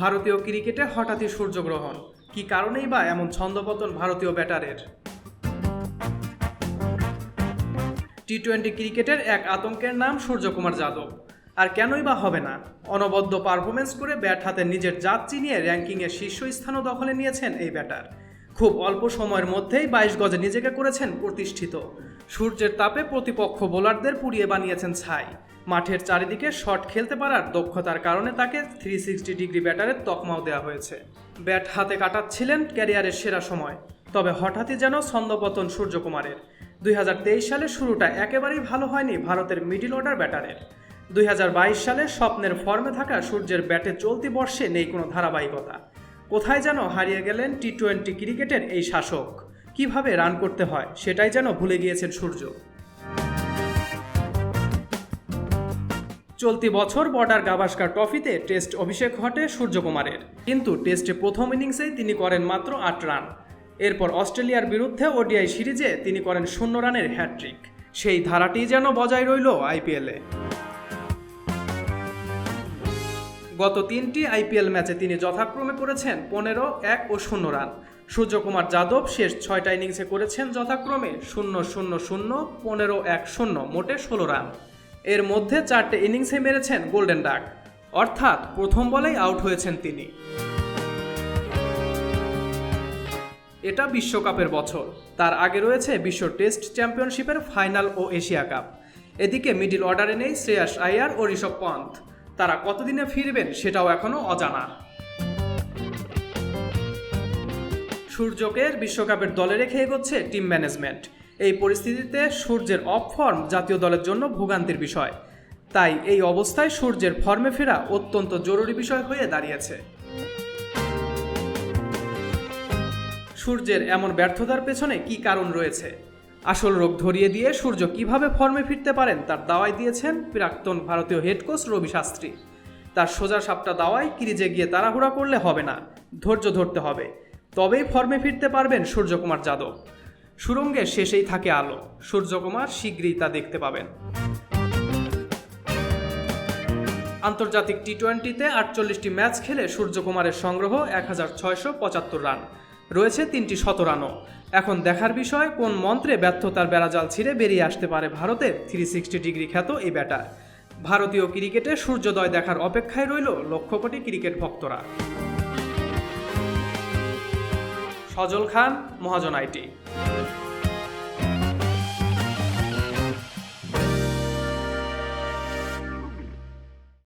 ভারতীয় ক্রিকেটে হঠাৎই সূর্যগ্রহণ। কি কারণেই বা এমন ছন্দপতন ভারতীয় ব্যাটারের? টি টোয়েন্টি ক্রিকেটের এক আতঙ্কের নাম সূর্যকুমার যাদব। আর কেনই বা হবে না? অনবদ্য পারফরমেন্স করে ব্যাট হাতে নিজের জাত চিনিয়ে র্যাঙ্কিংয়ের শীর্ষস্থানও দখলে নিয়েছেন এই ব্যাটার। খুব অল্প সময়ের মধ্যেই বাইশ গজে নিজেকে করেছেন প্রতিষ্ঠিত। সূর্যের তাপে প্রতিপক্ষ বোলারদের পুড়িয়ে বানিয়েছেন ছাই। মাঠের চারিদিকে শট খেলতে পারার দক্ষতার কারণে তাকে থ্রি সিক্সটি ডিগ্রি ব্যাটারের তকমাও দেওয়া হয়েছে। ব্যাট হাতে কাটাচ্ছিলেন ক্যারিয়ারের সেরা সময়। তবে হঠাৎই যেন ছন্দপতন সূর্যকুমারের। দুই সালে শুরুটা একেবারেই ভালো হয়নি ভারতের মিডিল অর্ডার ব্যাটারের। দুই হাজার বাইশ সালে স্বপ্নের ফর্মে থাকা সূর্যের ব্যাটে চলতি বর্ষে নেই কোনো ধারাবাহিকতা। কোথায় যেন হারিয়ে গেলেন টি টোয়েন্টি ক্রিকেটের এই শাসক? কীভাবে রান করতে হয়, সেটাই যেন ভুলে গিয়েছেন সূর্য। চলতি বছর বর্ডার গাভাস্কার ট্রফিতে টেস্ট অভিষেক ঘটে সূর্যকুমারের। কিন্তু টেস্টে প্রথম ইনিংসেই তিনি করেন মাত্র আট রান। এরপর অস্ট্রেলিয়ার বিরুদ্ধে ওডিআই সিরিজে তিনি করেন শূন্য রানের হ্যাট্রিক সেই ধারাটি যেন বজায় রইল আইপিএলে। গত তিনটি আইপিএল ম্যাচে তিনি যথাক্রমে করেছেন পনেরো, এক ও শূন্য রান। সূর্যকুমার যাদব শেষ ছয়টা ইনিংসে করেছেন যথাক্রমে শূন্য শূন্য শূন্য, পনেরো, এক, শূন্য, মোটে ষোলো রান। এর মধ্যে চারটে ইনিংসে মেরেছেন গোল্ডেন ডাক অর্থাৎ প্রথম বলেই আউট হয়েছেন তিনি। এটা বিশ্বকাপের বছর। তার আগে রয়েছে বিশ্ব টেস্ট চ্যাম্পিয়নশিপের ফাইনাল ও এশিয়া কাপ। এদিকে মিডিল অর্ডারে নেই শ্রেয়াস আয়ার ও ঋষভ পন্থ। তারা কতদিনে ফিরবেন সেটাও এখনও অজানা। সূর্যকে বিশ্বকাপের দলে রেখে এগোচ্ছে টিম ম্যানেজমেন্ট। এই পরিস্থিতিতে সূর্যের অফ ফর্ম জাতীয় দলের জন্য ভোগান্তির বিষয়। তাই এই অবস্থায় সূর্যের ফর্মে ফেরা অত্যন্ত জরুরি বিষয় হয়ে দাঁড়িয়েছে। সূর্যের এমন ব্যর্থতার পেছনে কি কারণ রয়েছে? আসল রোগ ধরিয়ে দিয়ে সূর্য কীভাবে ফর্মে ফিরতে পারেন তার দাওয়াই দিয়েছেন প্রাক্তন ভারতীয় হেড কোচ রবি শাস্ত্রী। তার সোজা সাপটা দাওয়াই ক্রিজে গিয়ে তাড়াহুড়া করলে হবে না, ধৈর্য ধরতে হবে। তবেই ফর্মে ফিরতে পারবেন সূর্যকুমার যাদব। সুরঙ্গের শেষেই থাকে আলো, সূর্যকুমার শীঘ্রই তা দেখতে পাবেন। আন্তর্জাতিক টি টোয়েন্টিতে আটচল্লিশটি ম্যাচ খেলে সূর্যকুমারের সংগ্রহ এক হাজার ছয়শো পঁচাত্তর রান। রয়েছে তিনটি শতরানও। এখন দেখার বিষয়, কোন মন্ত্রে ব্যর্থতার বেড়াজাল ছিঁড়ে বেরিয়ে আসতে পারে ভারতের থ্রি সিক্সটি ডিগ্রি খ্যাত এই ব্যাটার? ভারতীয় ক্রিকেটে সূর্যোদয় দেখার অপেক্ষায় রইল লক্ষ কোটি ক্রিকেট ভক্তরা। সজল খান, মহাজন আইটি।